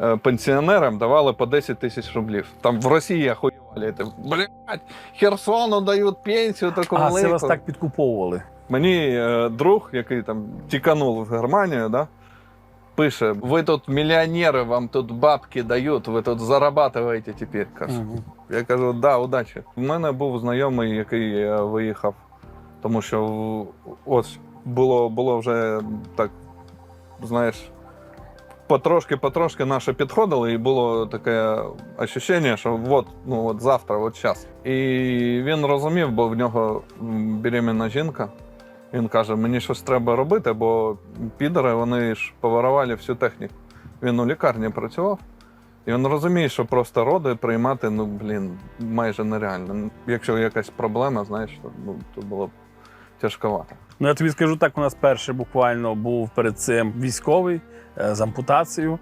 е, пенсіонерам давали по 10 тисяч рублів. Там в Росії охуєвали. Це, Блядь, Херсону дають пенсію таку А, це вас так підкуповували. Мені е, друг, який там тіканув в Германію, да, пише: ви тут мільйонери, вам тут бабки дають, ви тут зарабатуєте тепер. Каже. Мгм. Я кажу, да, удачі. У мене був знайомий, який е, виїхав, тому що ось було, було вже так, знаєш, потрошки-потрошки наші підходили, і було таке ощущення, що от, ну, от завтра, от час. І він розумів, бо в нього беременна жінка. Він каже: мені щось треба робити, бо підери вони ж поворували всю техніку. Він у лікарні працював. І він розуміє, що просто роди приймати, ну блін, майже нереально. Якщо якась проблема, знаєш, ну, то було б тяжковато. Ну, я тобі скажу так, у нас перший буквально був перед цим військовий е, з ампутацією.